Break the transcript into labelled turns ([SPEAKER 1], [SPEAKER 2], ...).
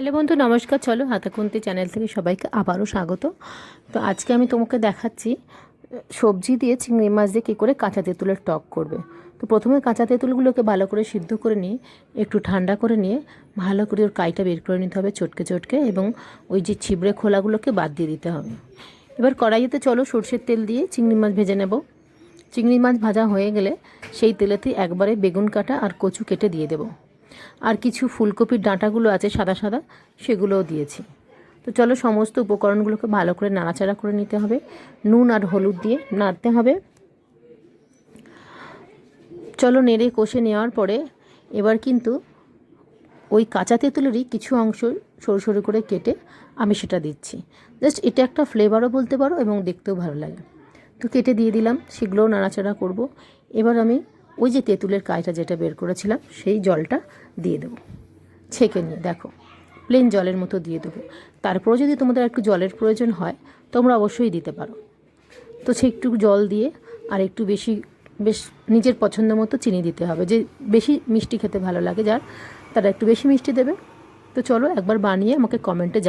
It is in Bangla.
[SPEAKER 1] হ্যালো বন্ধু, নমস্কার। চলো হাতাকুন্তি চ্যানেল থেকে সবাইকে আবারও স্বাগত। তো আজকে আমি তোমাকে দেখাচ্ছি, সবজি দিয়ে চিংড়ি মাছ দিয়ে কী করে কাঁচা তেঁতুলের টক করবে। তো প্রথমে কাঁচা তেঁতুলগুলোকে ভালো করে সিদ্ধ করে নিয়ে, একটু ঠান্ডা করে নিয়ে, ভালো করে ওর কাইটা বের করে নিতে হবে চটকে চটকে এবং ওই যে ছিবড়ে খোলাগুলোকে বাদ দিয়ে দিতে হবে। এবার কড়াইতে চলো সর্ষের তেল দিয়ে চিংড়ি মাছ ভেজে নেব। চিংড়ি মাছ ভাজা হয়ে গেলে সেই তেলেতে একবারে বেগুন কাটা আর কচু কেটে দিয়ে দেবো। আর কিছু ফুলকপির ডাঁটাগুলো আছে সাদা সাদা, সেগুলোও দিয়েছি। তো চলো সমস্ত উপকরণগুলোকে ভালো করে নাড়াচাড়া করে নিতে হবে। নুন আর হলুদ দিয়ে নাড়তে হবে। চলো নেড়ে কষে নেওয়ার পরে এবার কিন্তু ওই কাঁচা তেঁতুলেরই কিছু অংশ সরু সরু করে কেটে আমি সেটা দিচ্ছি। জাস্ট এটা একটা ফ্লেভারও বলতে পারো এবং দেখতেও ভালো লাগে। তো কেটে দিয়ে দিলাম, সেগুলোও নাড়াচাড়া করব। এবার আমি ওই যে তেঁতুলের কাইটা যেটা বের করেছিলাম, সেই জলটা দিয়ে দেবো। ছেঁকে নিয়ে, দেখো প্লেন জলের মতো দিয়ে দেবো। তারপরেও যদি তোমাদের একটু জলের প্রয়োজন হয়, তোমরা অবশ্যই দিতে পারো। তো সে একটু জল দিয়ে আর একটু বেশি, বেশ নিজের পছন্দ মতো চিনি দিতে হবে। যে বেশি মিষ্টি খেতে ভালো লাগে যার, তারা একটু বেশি মিষ্টি দেবে। তো চলো একবার বানিয়ে আমাকে কমেন্টে জান